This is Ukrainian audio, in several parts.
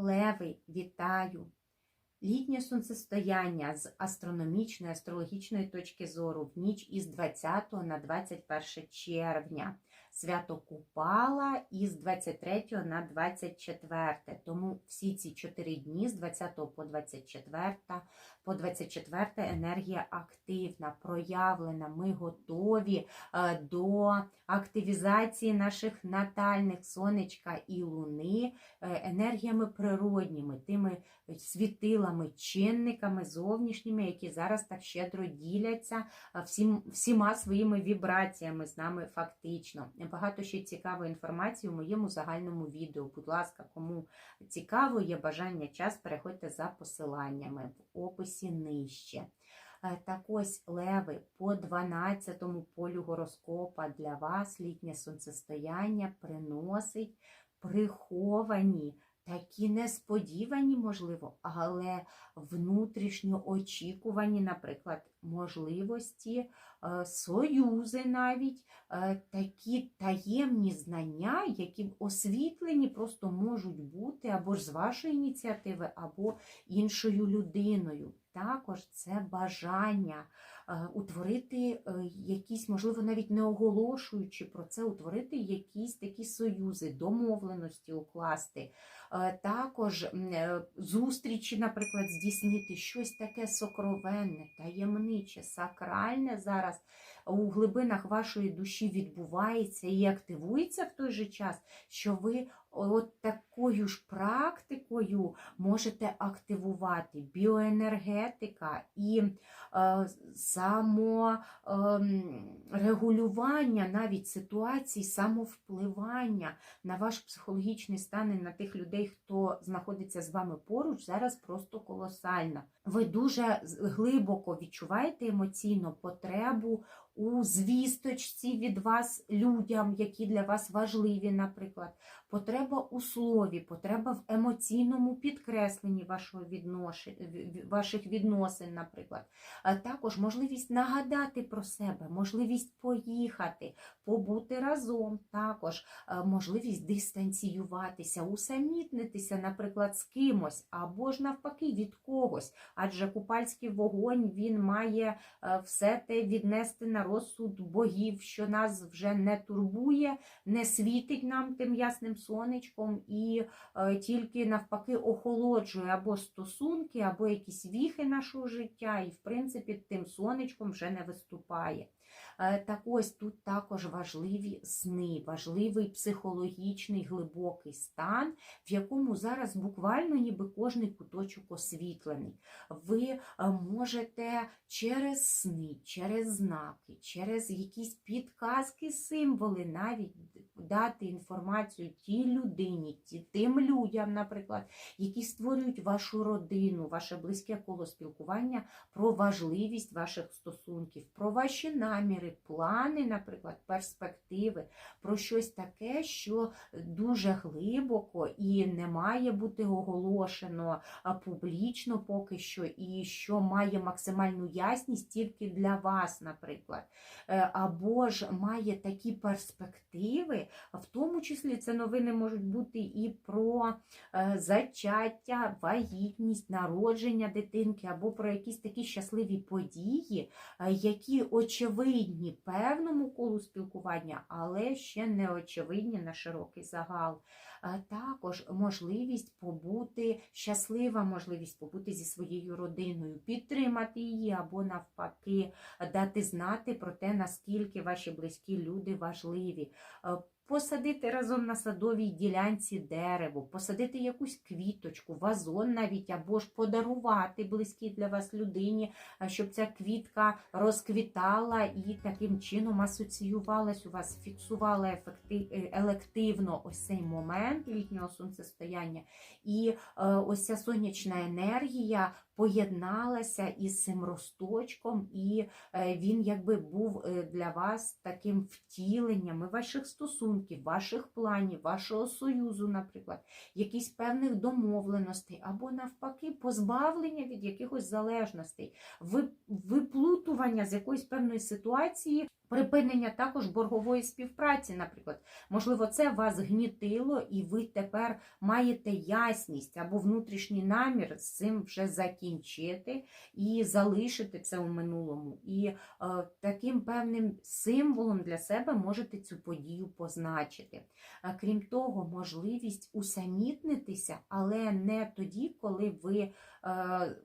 Леви, вітаю! Літнє сонцестояння з астрономічної, астрологічної точки зору в ніч із 20 на 21 червня. Свято Купала із 23 на 24. Тому всі ці 4 дні з 20 по 24, по 24 енергія активна, проявлена. Ми готові е, до активізації наших натальних сонечка і луни е, енергіями природніми, тими світилами, чинниками зовнішніми, які зараз так щедро діляться всім, всіма своїми вібраціями з нами фактично. Багато ще цікавої інформації у моєму загальному відео. Будь ласка, кому цікаво, є бажання час, переходьте за посиланнями в описі нижче. Е, Так ось леви по 12-му полю гороскопа для вас літнє сонцестояння приносить приховані, такі несподівані, можливо, але внутрішньо очікувані, наприклад, можливості, е, союзи навіть, е, такі таємні знання, які освітлені просто можуть бути або ж з вашої ініціативи, або іншою людиною. Також це бажання утворити е, якісь, можливо, навіть не оголошуючи про це, утворити якісь такі союзи, домовленості укласти. Е, Також е, зустрічі, наприклад, здійснити щось таке сокровенне, таємниче, сакральне зараз у глибинах вашої душі відбувається і активується в той же час, що ви от такою ж практикою можете активувати біоенергетика і е, саморегулювання навіть ситуацій, самовпливання на ваш психологічний стан і на тих людей, хто знаходиться з вами поруч, зараз просто колосальна. Ви дуже глибоко відчуваєте емоційно потребу у звісточці від вас людям, які для вас важливі, наприклад, потреба у слові, потреба в емоційному підкресленні вашого відношень, ваших відносин, наприклад. А також можливість нагадати про себе, можливість поїхати, побути разом, також можливість дистанціюватися, усамітнитися, наприклад, з кимось, або ж навпаки від когось. Адже купальський вогонь він має е, все те віднести на розсуд богів, що нас вже не турбує, не світить нам тим ясним сонечком і е, тільки навпаки охолоджує або стосунки, або якісь віхи нашого життя, і в принципі тим сонечком вже не виступає. Е, Так ось тут також важливі сни, важливий психологічний глибокий стан, в якому зараз буквально ніби кожний куточок освітлений. Ви е, можете через сни, через знаки, через якісь підказки, символи навіть дати інформацію тій людині, тим людям, наприклад, які створюють вашу родину, ваше близьке коло спілкування про важливість ваших стосунків, про ваші наміри, плани, наприклад, перспективи, про щось таке, що дуже глибоко і не має бути оголошено публічно поки що, і що має максимальну ясність тільки для вас, наприклад. Е, Або ж має такі перспективи, в тому числі це новини можуть бути і про е, зачаття, вагітність, народження дитинки, або про якісь такі щасливі події, е, які очевидні певному колу спілкування, але ще не очевидні на широкий загал. Також можливість побути, щаслива можливість побути зі своєю родиною, підтримати її або навпаки дати знати про те, наскільки ваші близькі люди важливі. Е, Посадити разом на садовій ділянці дерево, посадити якусь квіточку, вазон навіть, або ж подарувати близькій для вас людині, щоб ця квітка розквітала і таким чином асоціювалась у вас, фіксувала ефекти- е, елективно ось цей момент літнього сонцестояння. І е, ось ця сонячна енергія поєдналася із цим росточком, і е, він якби був е, для вас таким втіленням і ваших стосунків, ваших планів, вашого союзу, наприклад, якісь певних домовленостей, або навпаки, позбавлення від якихось залежностей, виплутування з якоїсь певної ситуації. Припинення також боргової співпраці, наприклад, можливо, це вас гнітило, і ви тепер маєте ясність або внутрішній намір з цим вже закінчити і залишити це у минулому. І е, таким певним символом для себе можете цю подію позначити. Е, Крім того, можливість усамітнитися, але не тоді, коли ви е,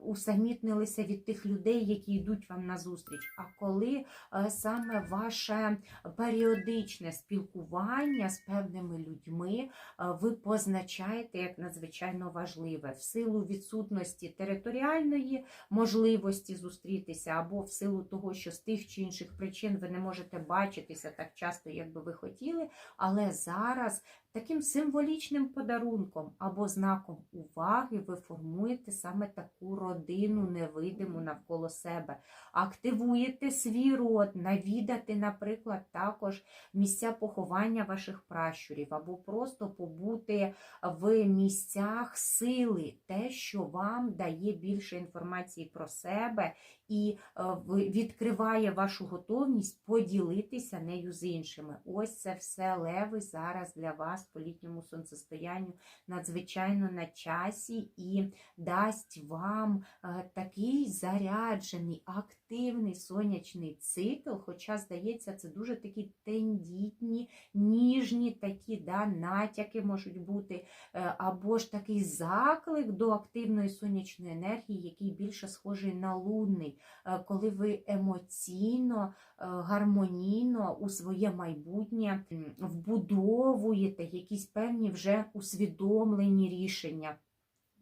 усамітнилися від тих людей, які йдуть вам назустріч, а коли е, саме ваше періодичне спілкування з певними людьми е, ви позначаєте як надзвичайно важливе. В силу відсутності територіальної можливості зустрітися, або в силу того, що з тих чи інших причин ви не можете бачитися так часто, як би ви хотіли, але зараз таким символічним подарунком або знаком уваги ви формуєте саме таку родину невидиму навколо себе. Активуєте свій род, навідати, наприклад, також місця поховання ваших пращурів, або просто побути в місцях сили, те, що вам дає більше інформації про себе і е, відкриває вашу готовність поділитися нею з іншими. Ось це все леви зараз для вас по літньому сонцестоянню надзвичайно на часі і дасть вам е, такий заряджений, активний сонячний цикл. Хоча, здається, це дуже такі тендітні, ніжні такі да, натяки можуть бути, е, або ж такий заклик до активної сонячної енергії, який більше схожий на лунний, е, коли ви емоційно, е, гармонійно у своє майбутнє вбудовуєте якісь певні вже усвідомлені рішення.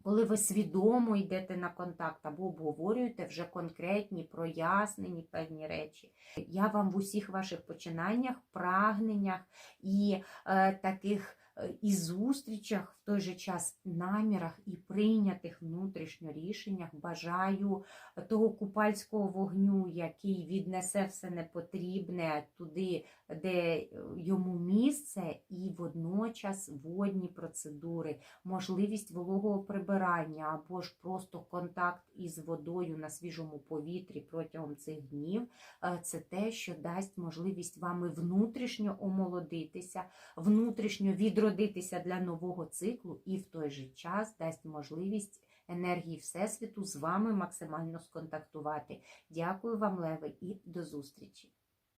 Коли ви свідомо йдете на контакт або обговорюєте вже конкретні, прояснені певні речі, я вам в усіх ваших починаннях, прагненнях і е, таких і зустрічах, в той же час намірах і прийнятих внутрішньо рішеннях бажаю того купальського вогню, який віднесе все непотрібне туди, де е, йому місце, і водночас водні процедури, можливість вологого прибирання або ж просто контакт із водою на свіжому повітрі протягом цих днів. Е, Це те, що дасть можливість вами внутрішньо омолодитися, внутрішньо відродитися для нового циклу, і в той же час дасть можливість енергії Всесвіту з вами максимально сконтактувати. Дякую вам, Леви, і до зустрічі!